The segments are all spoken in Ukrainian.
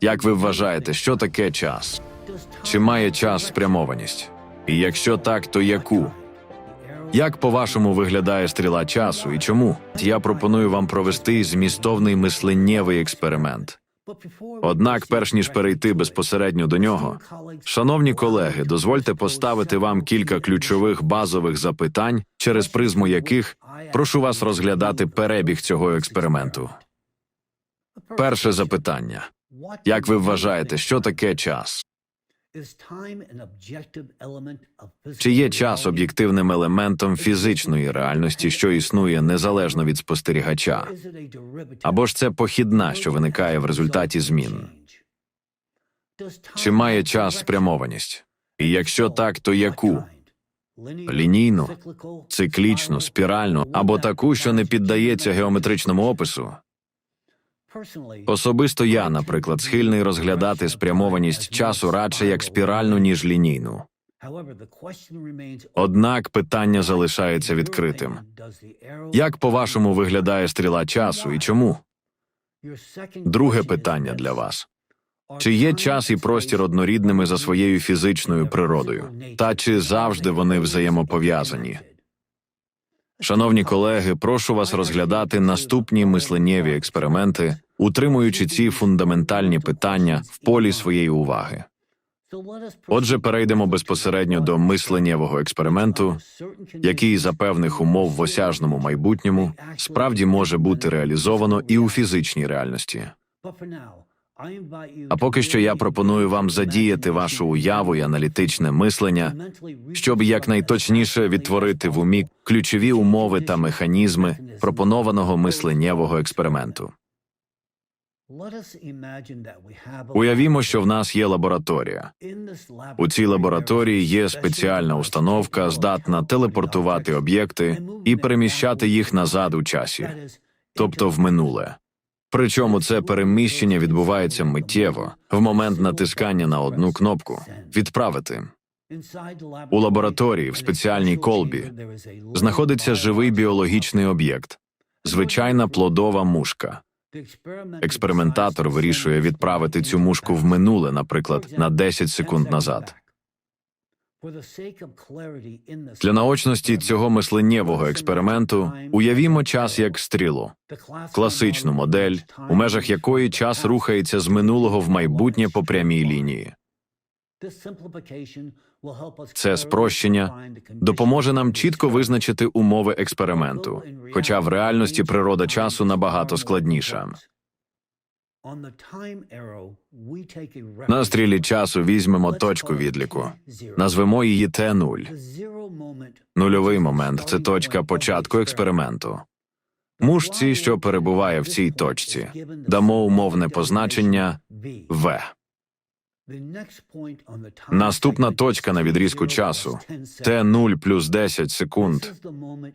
Як ви вважаєте, що таке час? Чи має час спрямованість? І якщо так, то яку? Як по-вашому виглядає стріла часу і чому? Я пропоную вам провести змістовний мисленнєвий експеримент. Однак, перш ніж перейти безпосередньо до нього, шановні колеги, дозвольте поставити вам кілька ключових базових запитань, через призму яких прошу вас розглядати перебіг цього експерименту. Перше запитання: як ви вважаєте, що таке час? Чи є час об'єктивним елементом фізичної реальності, що існує незалежно від спостерігача? Або ж це похідна, що виникає в результаті змін? Чи має час спрямованість? І якщо так, то яку? Лінійну, циклічну, спіральну або таку, що не піддається геометричному опису? Особисто я, наприклад, схильний розглядати спрямованість часу радше як спіральну, ніж лінійну. Однак питання залишається відкритим. Як по-вашому виглядає стріла часу і чому? Друге питання для вас. Чи є час і простір однорідними за своєю фізичною природою? Та чи завжди вони взаємопов'язані? Шановні колеги, прошу вас розглядати наступні мисленнєві експерименти, утримуючи ці фундаментальні питання в полі своєї уваги. Отже, перейдемо безпосередньо до мисленнєвого експерименту, який за певних умов в осяжному майбутньому справді може бути реалізовано і у фізичній реальності. А поки що я пропоную вам задіяти вашу уяву і аналітичне мислення, щоб якнайточніше відтворити в умі ключові умови та механізми пропонованого мисленнєвого експерименту. Уявімо, що в нас є лабораторія. У цій лабораторії є спеціальна установка, здатна телепортувати об'єкти і переміщати їх назад у часі, тобто в минуле. Причому це переміщення відбувається миттєво в момент натискання на одну кнопку відправити. У лабораторії в спеціальній колбі знаходиться живий біологічний об'єкт, звичайна плодова мушка. Експериментатор вирішує відправити цю мушку в минуле, наприклад, на 10 секунд назад. Для наочності цього мисленнєвого експерименту уявімо час як стрілу, класичну модель, у межах якої час рухається з минулого в майбутнє по прямій лінії. Це спрощення допоможе нам чітко визначити умови експерименту, хоча в реальності природа часу набагато складніша. На стрілі часу візьмемо точку відліку, назвемо її Т0. Нульовий момент це точка початку експерименту. Мушці, що перебуває в цій точці, дамо умовне позначення В. Наступна точка на відрізку часу Т0 плюс 10 секунд.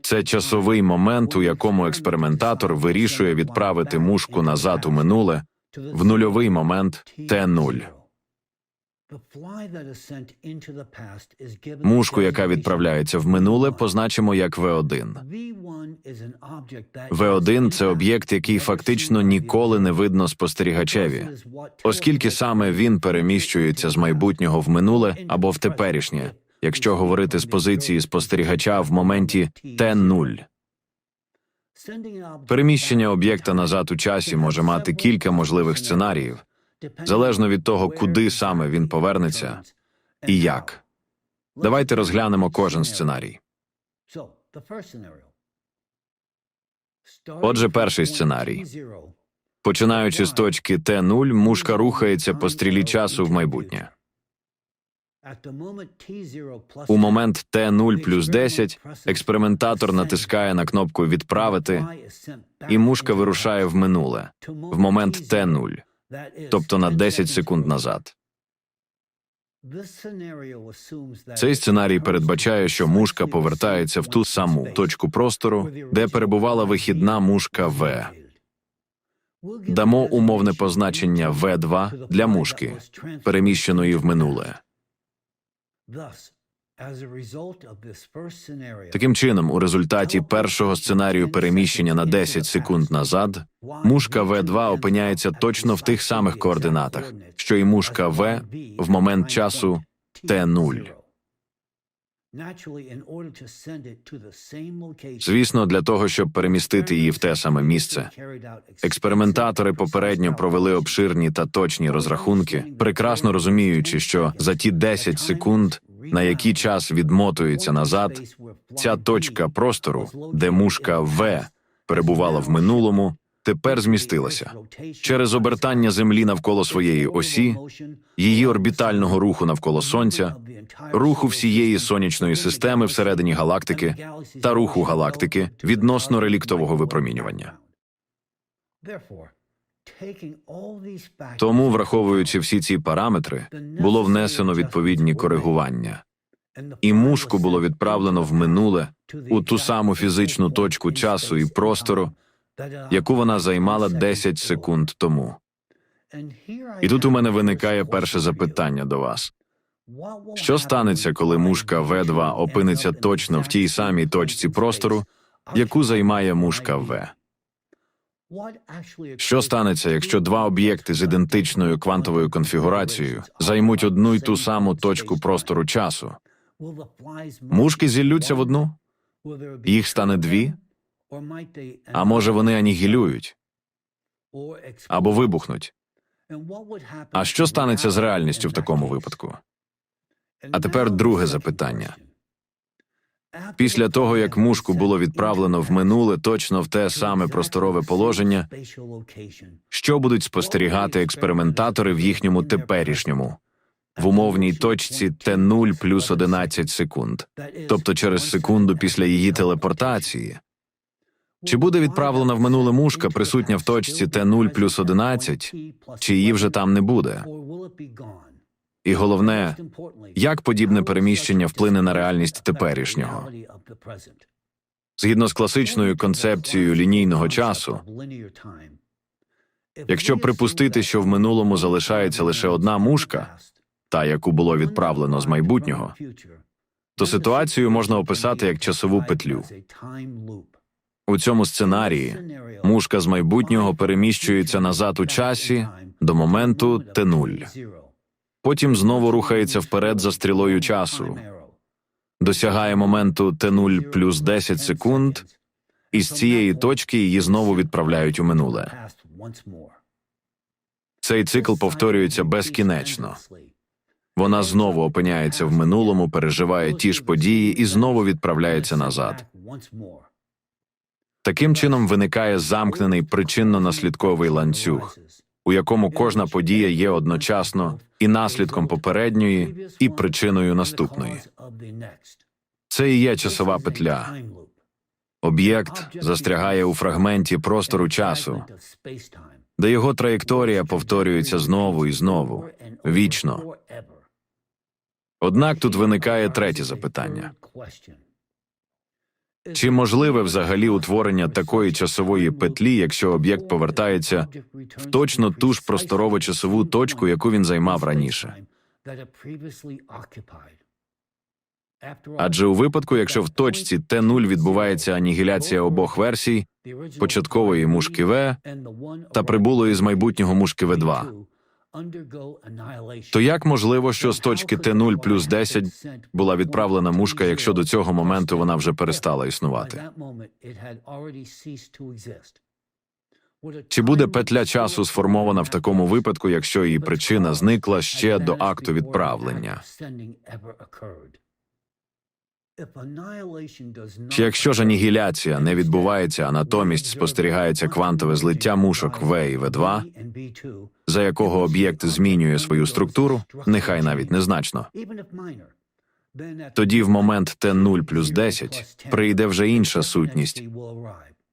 Це часовий момент, у якому експериментатор вирішує відправити мушку назад у минуле в нульовий момент Т0. Мушку, яка відправляється в минуле, позначимо як В1. В1 – це об'єкт, який фактично ніколи не видно спостерігачеві, оскільки саме він переміщується з майбутнього в минуле або в теперішнє, якщо говорити з позиції спостерігача в моменті Т0. Переміщення об'єкта назад у часі може мати кілька можливих сценаріїв, залежно від того, куди саме він повернеться і як. Давайте розглянемо кожен сценарій. Отже, перший сценарій. Починаючи з точки Т0, мушка рухається по стрілі часу в майбутнє. У момент Т0 плюс 10 експериментатор натискає на кнопку Відправити, і мушка вирушає в минуле в момент Т0, тобто на 10 секунд назад. Цей сценарій передбачає, що мушка повертається в ту саму точку простору, де перебувала вихідна мушка В. Дамо умовне позначення В2 для мушки, переміщеної в минуле. Таким чином, у результаті першого сценарію переміщення на 10 секунд назад, мушка В2 опиняється точно в тих самих координатах, що й мушка В в момент часу Т0. Звісно, для того, щоб перемістити її в те саме місце, експериментатори попередньо провели обширні та точні розрахунки, прекрасно розуміючи, що за ті 10 секунд, на які час відмотується назад, ця точка простору, де мушка В перебувала в минулому, тепер змістилася через обертання Землі навколо своєї осі, її орбітального руху навколо Сонця, руху всієї сонячної системи всередині галактики та руху галактики відносно реліктового випромінювання. Тому, враховуючи всі ці параметри, було внесено відповідні коригування, і мушку було відправлено в минуле у ту саму фізичну точку часу і простору, яку вона займала 10 секунд тому. І тут у мене виникає перше запитання до вас. Що станеться, коли мушка В2 опиниться точно в тій самій точці простору, яку займає мушка В? Що станеться, якщо два об'єкти з ідентичною квантовою конфігурацією займуть одну й ту саму точку простору часу? Мушки зіллються в одну? Їх стане дві? А може вони анігілюють або вибухнуть? А що станеться з реальністю в такому випадку? А тепер друге запитання. Після того, як мушку було відправлено в минуле точно в те саме просторове положення, що будуть спостерігати експериментатори в їхньому теперішньому, в умовній точці Т0 плюс 11 секунд, тобто через секунду після її телепортації. Чи буде відправлена в минуле мушка, присутня в точці Т0 плюс 11, чи її вже там не буде? І головне, як подібне переміщення вплине на реальність теперішнього? Згідно з класичною концепцією лінійного часу, якщо припустити, що в минулому залишається лише одна мушка, та яку було відправлено з майбутнього, то ситуацію можна описати як часову петлю. У цьому сценарії мушка з майбутнього переміщується назад у часі до моменту Т0. Потім знову рухається вперед за стрілою часу, досягає моменту Т0 плюс 10 секунд, і з цієї точки її знову відправляють у минуле. Цей цикл повторюється безкінечно. Вона знову опиняється в минулому, переживає ті ж події і знову відправляється назад. Таким чином виникає замкнений причинно-наслідковий ланцюг, у якому кожна подія є одночасно і наслідком попередньої, і причиною наступної. Це і є часова петля. Об'єкт застрягає у фрагменті простору часу, де його траєкторія повторюється знову і знову, вічно. Однак тут виникає третє запитання. Чи можливе взагалі утворення такої часової петлі, якщо об'єкт повертається в точно ту ж просторово-часову точку, яку він займав раніше? Адже у випадку, якщо в точці Т0 відбувається анігіляція обох версій, початкової мушки В та прибулої з майбутнього мушки В2, то як можливо, що з точки Т0 плюс 10 була відправлена мушка, якщо до цього моменту вона вже перестала існувати? Чи буде петля часу сформована в такому випадку, якщо її причина зникла ще до акту відправлення? Чи якщо ж анігіляція не відбувається, а натомість спостерігається квантове злиття мушок В і В2, за якого об'єкт змінює свою структуру, нехай навіть незначно. Тоді в момент Т0 плюс 10 прийде вже інша сутність,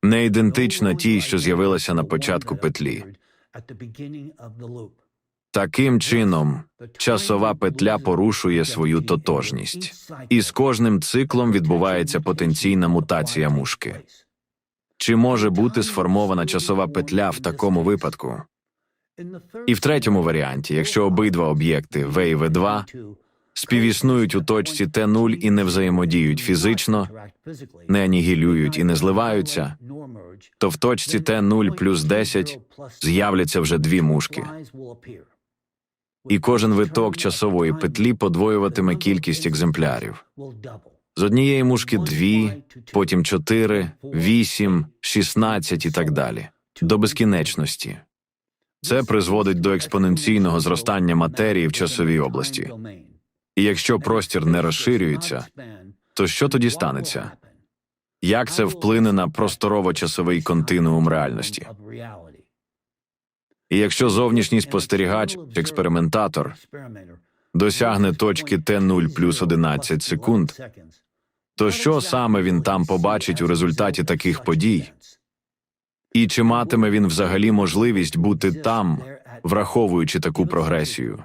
не ідентична тій, що з'явилася на початку петлі. Таким чином, часова петля порушує свою тотожність, і з кожним циклом відбувається потенційна мутація мушки. Чи може бути сформована часова петля в такому випадку? І в третьому варіанті, якщо обидва об'єкти В і В2 співіснують у точці Т0 і не взаємодіють фізично, не анігілюють і не зливаються, то в точці Т0 плюс 10 з'являться вже дві мушки. І кожен виток часової петлі подвоюватиме кількість екземплярів. З однієї мушки дві, потім чотири, вісім, шістнадцять і так далі. До безкінечності. Це призводить до експоненційного зростання матерії в часовій області. І якщо простір не розширюється, то що тоді станеться? Як це вплине на просторово-часовий континуум реальності? І якщо зовнішній спостерігач, експериментатор, досягне точки Т0 плюс 11 секунд, то що саме він там побачить у результаті таких подій? І чи матиме він взагалі можливість бути там, враховуючи таку прогресію?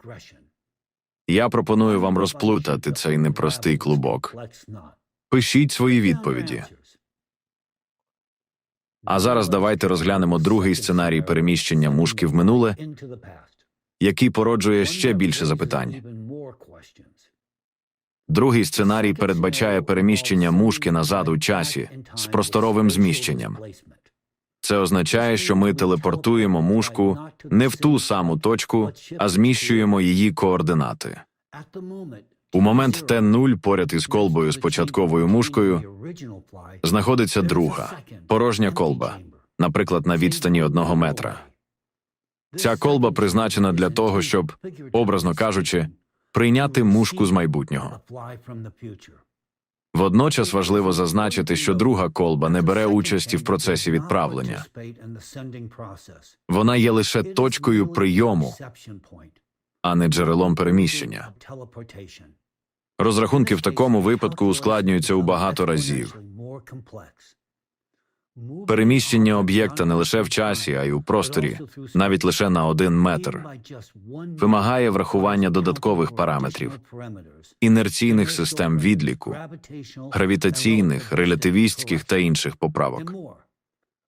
Я пропоную вам розплутати цей непростий клубок. Пишіть свої відповіді. А зараз давайте розглянемо другий сценарій переміщення мушки в минуле, який породжує ще більше запитань. Другий сценарій передбачає переміщення мушки назад у часі з просторовим зміщенням. Це означає, що ми телепортуємо мушку не в ту саму точку, а зміщуємо її координати. У момент Т0 поряд із колбою з початковою мушкою знаходиться друга порожня колба, наприклад, на відстані одного метра. Ця колба призначена для того, щоб, образно кажучи, прийняти мушку з майбутнього. Водночас важливо зазначити, що друга колба не бере участі в процесі відправлення. Вона є лише точкою прийому, а не джерелом переміщення. Розрахунки в такому випадку ускладнюються у багато разів. Переміщення об'єкта не лише в часі, а й у просторі, навіть лише на один метр, вимагає врахування додаткових параметрів, інерційних систем відліку, гравітаційних, релятивістських та інших поправок.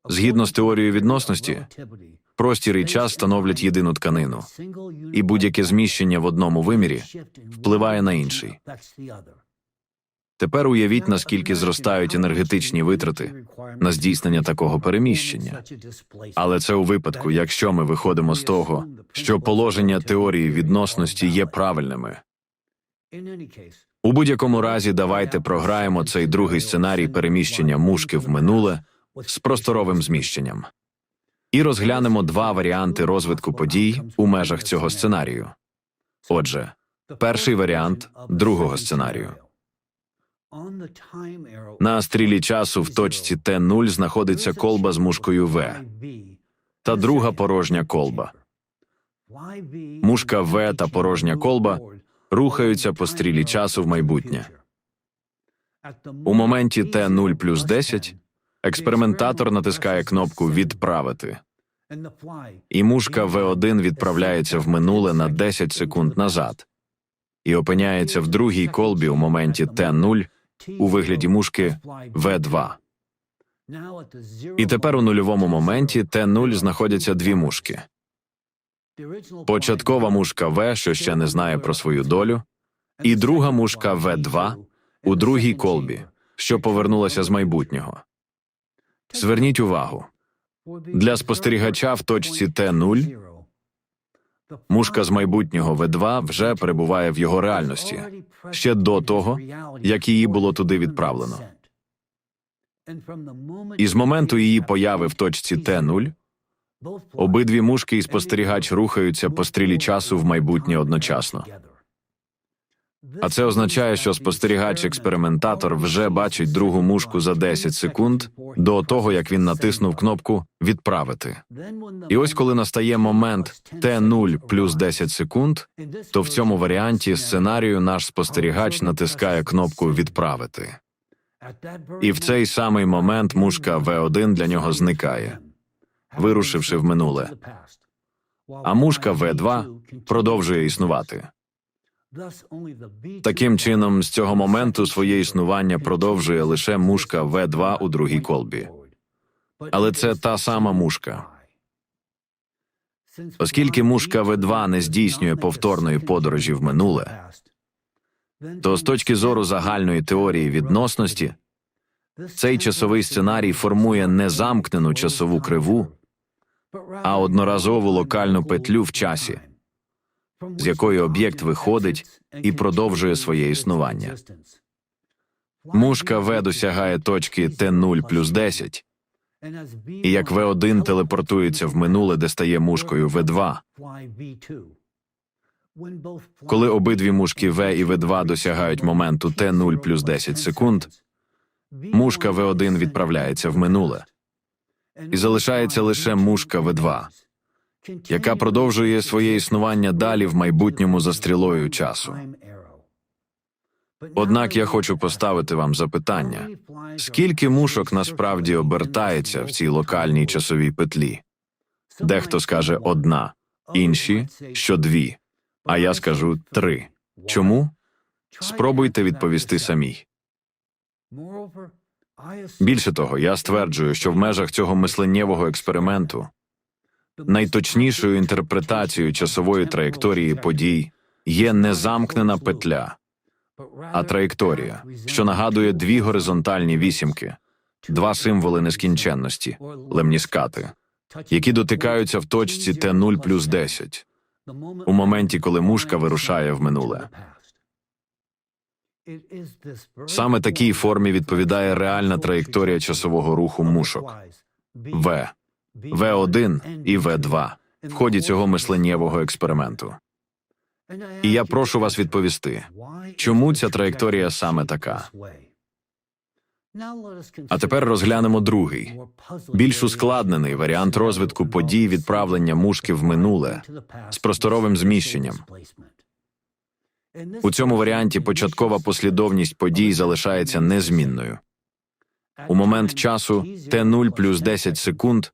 Згідно з теорією відносності, простір і час становлять єдину тканину, і будь-яке зміщення в одному вимірі впливає на інший. Тепер уявіть, наскільки зростають енергетичні витрати на здійснення такого переміщення. Але це у випадку, якщо ми виходимо з того, що положення теорії відносності є правильними. У будь-якому разі давайте програємо цей другий сценарій переміщення мушки в минуле з просторовим зміщенням і розглянемо два варіанти розвитку подій у межах цього сценарію. Отже, перший варіант другого сценарію. На стрілі часу в точці Т0 знаходиться колба з мушкою В. Та друга порожня колба. Мушка В та порожня колба рухаються по стрілі часу в майбутнє. У моменті Т0 плюс 10 експериментатор натискає кнопку Відправити, і мушка В1 відправляється в минуле на 10 секунд назад. І опиняється в другій колбі у моменті Т0 у вигляді мушки В2. І тепер у нульовому моменті Т0 знаходяться дві мушки. Початкова мушка В, що ще не знає про свою долю, і друга мушка В2 у другій колбі, що повернулася з майбутнього. Зверніть увагу для спостерігача в точці Т0 мушка з майбутнього В2 вже перебуває в його реальності ще до того, як її було туди відправлено. І з моменту її появи в точці Т0 обидві мушки і спостерігач рухаються по стрілі часу в майбутнє одночасно. А це означає, що спостерігач-експериментатор вже бачить другу мушку за 10 секунд до того, як він натиснув кнопку Відправити. І ось коли настає момент Т0 плюс 10 секунд, то в цьому варіанті сценарію наш спостерігач натискає кнопку Відправити. І в цей самий момент мушка В1 для нього зникає, вирушивши в минуле. А мушка В2 продовжує існувати. Таким чином, з цього моменту своє існування продовжує лише мушка В2 у другій колбі. Але це та сама мушка. Оскільки мушка В2 не здійснює повторної подорожі в минуле, то з точки зору загальної теорії відносності, цей часовий сценарій формує не замкнену часову криву, а одноразову локальну петлю в часі, з якої об'єкт виходить і продовжує своє існування. Мушка В досягає точки Т0 плюс 10, і як В1 телепортується в минуле, де стає мушкою В2. Коли обидві мушки В і В2 досягають моменту Т0 плюс 10 секунд, мушка В1 відправляється в минуле, і залишається лише мушка В2, яка продовжує своє існування далі в майбутньому за стрілою часу. Однак я хочу поставити вам запитання: скільки мушок насправді обертається в цій локальній часовій петлі? Дехто скаже одна, інші що дві, а я скажу три. Чому? Спробуйте відповісти самі. Більше того, я стверджую, що в межах цього мисленнєвого експерименту найточнішою інтерпретацією часової траєкторії подій є не замкнена петля, а траєкторія, що нагадує дві горизонтальні вісімки, два символи нескінченності лемніскати, які дотикаються в точці Т0 плюс 10 у моменті, коли мушка вирушає в минуле. Саме такій формі відповідає реальна траєкторія часового руху мушок В, В1 і В2 в ході цього мисленнєвого експерименту. І я прошу вас відповісти, чому ця траєкторія саме така? А тепер розглянемо другий, більш ускладнений варіант розвитку подій відправлення мушки в минуле з просторовим зміщенням. У цьому варіанті початкова послідовність подій залишається незмінною. У момент часу Т0 плюс 10 секунд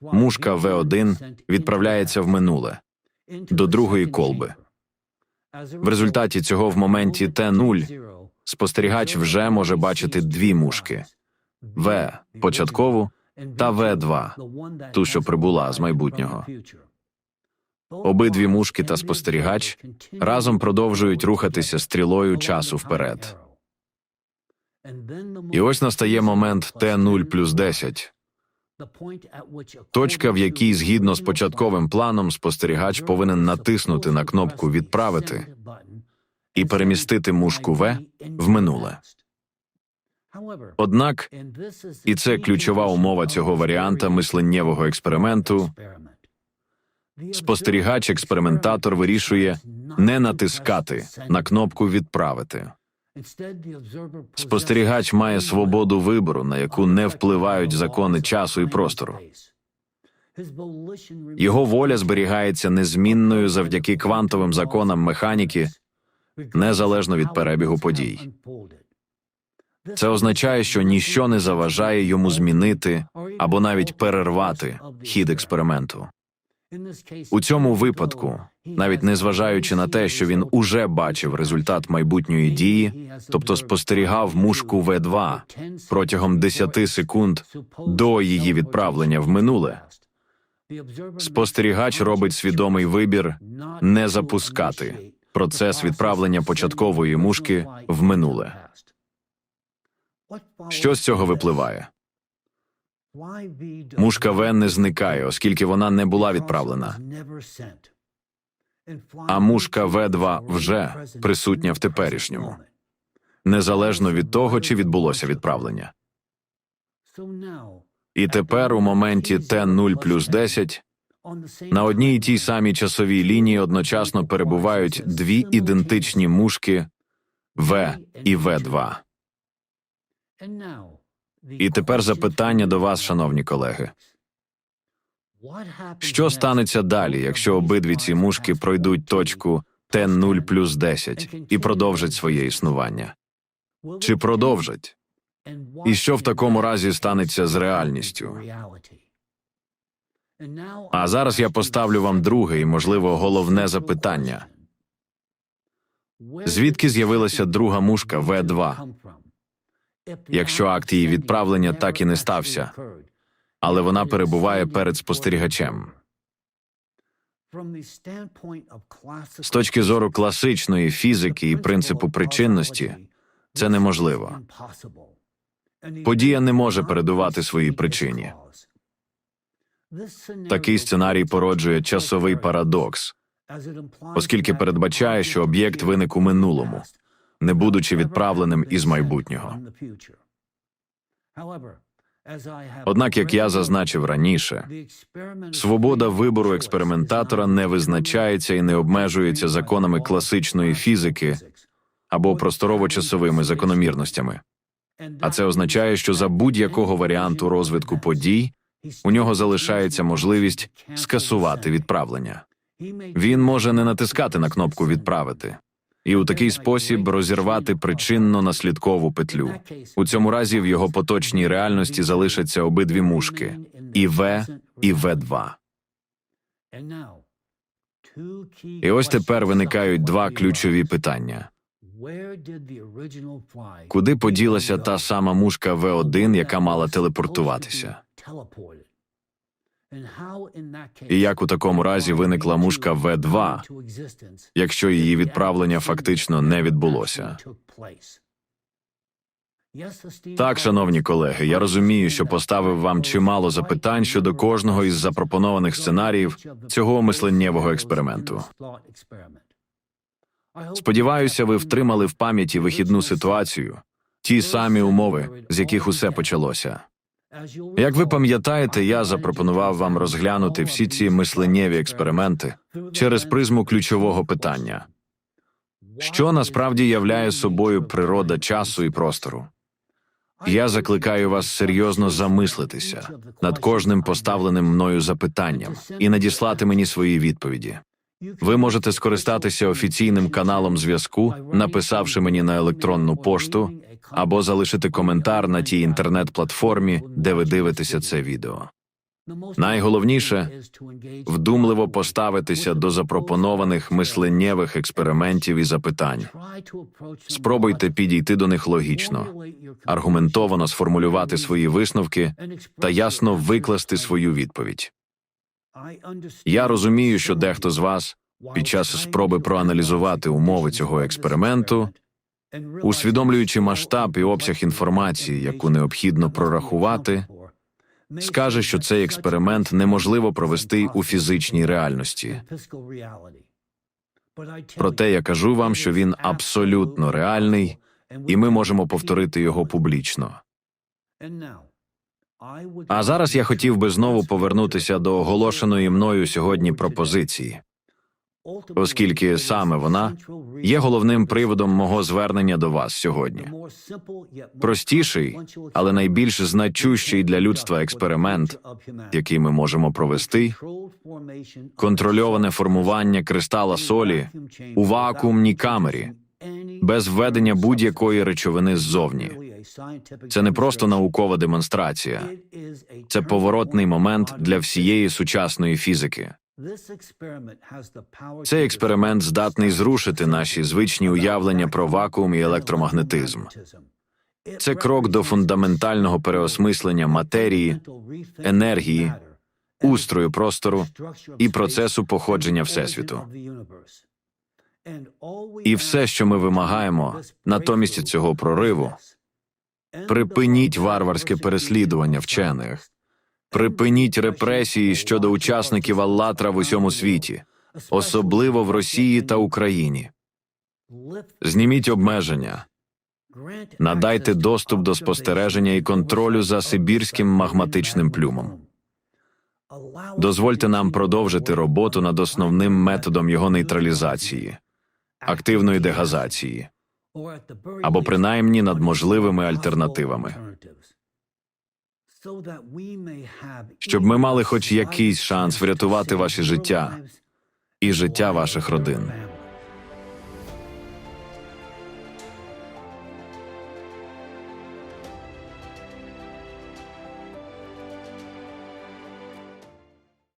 мушка В1 відправляється в минуле до другої колби. В результаті цього в моменті Т0 спостерігач вже може бачити дві мушки В початкову та В2, ту, що прибула з майбутнього. Обидві мушки та спостерігач разом продовжують рухатися стрілою часу вперед. І ось настає момент Т0 плюс 10, точка, в якій, згідно з початковим планом, спостерігач повинен натиснути на кнопку Відправити і перемістити мушку В в минуле. Однак, і це ключова умова цього варіанта мисленнєвого експерименту, спостерігач-експериментатор вирішує не натискати на кнопку Відправити. Спостерігач має свободу вибору, на яку не впливають закони часу і простору. Його воля зберігається незмінною завдяки квантовим законам механіки, незалежно від перебігу подій. Це означає, що ніщо не заважає йому змінити або навіть перервати хід експерименту. У цьому випадку, навіть незважаючи на те, що він уже бачив результат майбутньої дії, тобто спостерігав мушку В2 протягом 10 секунд до її відправлення в минуле, спостерігач робить свідомий вибір не запускати процес відправлення початкової мушки в минуле. Що з цього випливає? Мушка В не зникає, оскільки вона не була відправлена. А мушка В2 вже присутня в теперішньому, незалежно від того, чи відбулося відправлення. І тепер у моменті Т0 плюс 10 на одній і тій самій часовій лінії одночасно перебувають дві ідентичні мушки В і В2. І тепер запитання до вас, шановні колеги. Що станеться далі, якщо обидві ці мушки пройдуть точку Т0 плюс 10 і продовжать своє існування? Чи продовжать? І що в такому разі станеться з реальністю? А зараз я поставлю вам друге і, можливо, головне запитання: звідки з'явилася друга мушка В2? Якщо акт її відправлення так і не стався, але вона перебуває перед спостерігачем. З точки зору класичної фізики і принципу причинності, це неможливо. Подія не може передувати своїй причині. Такий сценарій породжує часовий парадокс, оскільки передбачає, що об'єкт виник у минулому, не будучи відправленим із майбутнього. Однак, як я зазначив раніше, свобода вибору експериментатора не визначається і не обмежується законами класичної фізики або просторово-часовими закономірностями. А це означає, що за будь-якого варіанту розвитку подій у нього залишається можливість скасувати відправлення. Він може не натискати на кнопку відправити і у такий спосіб розірвати причинно-наслідкову петлю. У цьому разі в його поточній реальності залишаться обидві мушки і В, і В2. І ось тепер виникають два ключові питання: куди поділася та сама мушка В1, яка мала телепортуватися? І як у такому разі виникла мушка В2, якщо її відправлення фактично не відбулося? Так, шановні колеги, я розумію, що поставив вам чимало запитань щодо кожного із запропонованих сценаріїв цього мисленнєвого експерименту. Сподіваюся, ви втримали в пам'яті вихідну ситуацію, ті самі умови, з яких усе почалося. Як ви пам'ятаєте, я запропонував вам розглянути всі ці мисленнєві експерименти через призму ключового питання, що насправді являє собою природа часу і простору. Я закликаю вас серйозно замислитися над кожним поставленим мною запитанням і надіслати мені свої відповіді. Ви можете скористатися офіційним каналом зв'язку, написавши мені на електронну пошту, або залишити коментар на тій інтернет-платформі, де ви дивитеся це відео. Найголовніше вдумливо поставитися до запропонованих мисленнєвих експериментів і запитань. Спробуйте підійти до них логічно, аргументовано сформулювати свої висновки та ясно викласти свою відповідь. Я розумію, що дехто з вас під час спроби проаналізувати умови цього експерименту, усвідомлюючи масштаб і обсяг інформації, яку необхідно прорахувати, скаже, що цей експеримент неможливо провести у фізичній реальності. Проте я кажу вам, що він абсолютно реальний, і ми можемо повторити його публічно. А зараз я хотів би знову повернутися до оголошеної мною сьогодні пропозиції, оскільки саме вона є головним приводом мого звернення до вас сьогодні. Простіший, але найбільш значущий для людства експеримент, який ми можемо провести, контрольоване формування кристала солі у вакуумній камері без введення будь-якої речовини ззовні. Це не просто наукова демонстрація, це поворотний момент для всієї сучасної фізики. Цей експеримент здатний зрушити наші звичні уявлення про вакуум і електромагнетизм. Це крок до фундаментального переосмислення матерії, енергії, устрою простору і процесу походження Всесвіту. І все, що ми вимагаємо, натомість цього прориву, припиніть варварське переслідування вчених, припиніть репресії щодо учасників Аллатра в усьому світі, особливо в Росії та Україні. Зніміть обмеження, надайте доступ до спостереження і контролю за сибірським магматичним плюмом. Дозвольте нам продовжити роботу над основним методом його нейтралізації, активної дегазації або принаймні над можливими альтернативами, щоб ми мали хоч якийсь шанс врятувати ваші життя і життя ваших родин.